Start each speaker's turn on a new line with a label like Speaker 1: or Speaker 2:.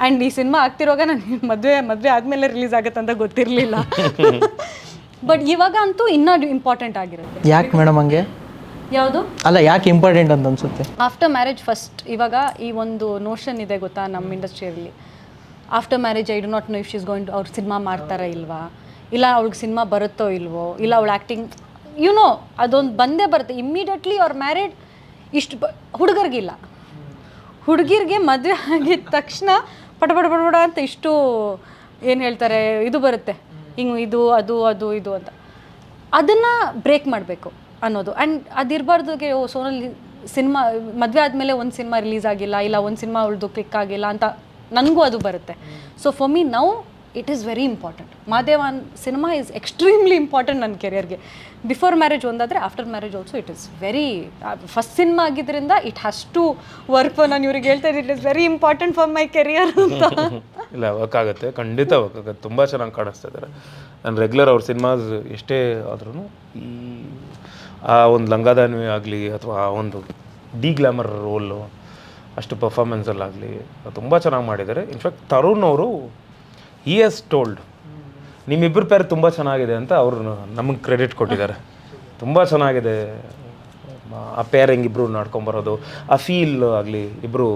Speaker 1: And ಈ cinema ಆಗ್ತಿರುವಾಗ ನಾನು ಮದುವೆ ಮದುವೆ ಆದಮೇಲೆ ರಿಲೀಸ್ ಆಗುತ್ತೆ ಅಂತ ಗೊತ್ತಿರಲಿಲ್ಲ. ಬಟ್ ಇವಾಗ ಅಂತೂ ಇನ್ನೂ ಇಂಪಾರ್ಟೆಂಟ್ ಆಗಿರುತ್ತೆ.
Speaker 2: ಯಾಕೆ ಮೇಡಮ್ ಹಂಗೆ?
Speaker 1: ಯಾವುದು?
Speaker 2: ಅಲ್ಲ ಯಾಕೆ ಇಂಪಾರ್ಟೆಂಟ್ ಅಂತ ಅನ್ಸುತ್ತೆ?
Speaker 1: ಆಫ್ಟರ್ ಮ್ಯಾರೇಜ್ ಫಸ್ಟ್ ಇವಾಗ ಈ ಒಂದು ನೋಷನ್ ಇದೆ ಗೊತ್ತಾ ನಮ್ಮ ಇಂಡಸ್ಟ್ರಿಯಲ್ಲಿ. After marriage I do not know if she's going ಅವ್ರು ಸಿನಿಮಾ ಮಾಡ್ತಾರಾ ಇಲ್ವಾ? ಇಲ್ಲ ಅವ್ಳಿಗೆ ಸಿನಿಮಾ ಬರುತ್ತೋ ಇಲ್ವೋ? ಇಲ್ಲ ಅವಳು ಆ್ಯಕ್ಟಿಂಗ್ ಯು ನೋ ಅದೊಂದು ಬಂದೇ ಬರುತ್ತೆ. ಇಮ್ಮಿಡಿಯೇಟ್ಲಿ ಅವ್ರ ಮ್ಯಾರೇಡ್ ಇಷ್ಟು ಬ ಹುಡುಗರಿಗಿಲ್ಲ. ಹುಡುಗಿರಿಗೆ ಮದುವೆ ಆಗಿದ ತಕ್ಷಣ ಪಟ ಪಟ ಪಟ ಅಂತ ಇಷ್ಟು ಏನು ಹೇಳ್ತಾರೆ, ಇದು ಬರುತ್ತೆ. ಹಿಂಗೆ ಇದು, ಅದು ಅದು, ಇದು ಅಂತ. ಅದನ್ನು ಬ್ರೇಕ್ ಮಾಡಬೇಕು ಅನ್ನೋದು. ಆ್ಯಂಡ್ ಅದಿರಬಾರ್ದುಗೆ, ಓ ಸೋನಲ್ಲಿ ಸಿನಿಮಾ, ಮದುವೆ ಆದಮೇಲೆ ಒಂದು ಸಿನಿಮಾ ರಿಲೀಸ್ ಆಗಿಲ್ಲ, ಇಲ್ಲ ಒಂದು ಸಿನಿಮಾ ಉಳಿದು ಕ್ಲಿಕ್ ಆಗಿಲ್ಲ ಅಂತ ನನಗೂ ಅದು ಬರುತ್ತೆ. So for me now it is very important Madevan cinema is extremely important ನನ್ನ ಕೆರಿಯರ್ಗೆ ಬಿಫೋರ್ ಮ್ಯಾರೇಜ್ ಒಂದಾದರೆ after marriage also it is very first cinema ಆಗಿದ್ದರಿಂದ ಇಟ್ ಹ್ಯಾಸ್ ಟು ವರ್ಕ್ ನಾನು ಇವ್ರಿಗೆ ಹೇಳ್ತಾ ಇದ್ದೀನಿ. It is very important for my career ಅಂತ.
Speaker 3: ಇಲ್ಲ ವರ್ಕ್ ಆಗುತ್ತೆ, ಖಂಡಿತ ವರ್ಕ್ ಆಗುತ್ತೆ. ತುಂಬ ಚೆನ್ನಾಗಿ ಕಾಣಿಸ್ತಾ ಇದ್ದಾರೆ ನಾನು ರೆಗ್ಯುಲರ್ ಅವ್ರ ಸಿನಿಮಾಸ್ ಎಷ್ಟೇ ಆದ್ರೂ ಈ, ಆ ಒಂದು ಲಂಗಾದಾನ್ವಿ ಆಗಲಿ ಅಥವಾ ಆ ಒಂದು ಡಿ ಗ್ಲಾಮರ್ ರೋಲು ಅಷ್ಟು ಪರ್ಫಾರ್ಮೆನ್ಸಲ್ಲಾಗಲಿ ತುಂಬ ಚೆನ್ನಾಗಿ ಮಾಡಿದ್ದಾರೆ. ಇನ್ಫ್ಯಾಕ್ಟ್ ತರುಣ್ ಅವರು ಈ ಎಸ್ ಟೋಲ್ಡ್ ನಿಮ್ಮಿಬ್ಬರ ಪೇರ್ ತುಂಬ ಚೆನ್ನಾಗಿದೆ ಅಂತ ಅವರು ನಮಗೆ ಕ್ರೆಡಿಟ್ ಕೊಟ್ಟಿದ್ದಾರೆ. ತುಂಬ ಚೆನ್ನಾಗಿದೆ. ಆ ಪೇರ್ ಹೆಂಗಿಬ್ರು ನಡ್ಕೊಂಬರೋದು ಆ ಫೀಲ್ ಆಗಲಿ ಇಬ್ಬರು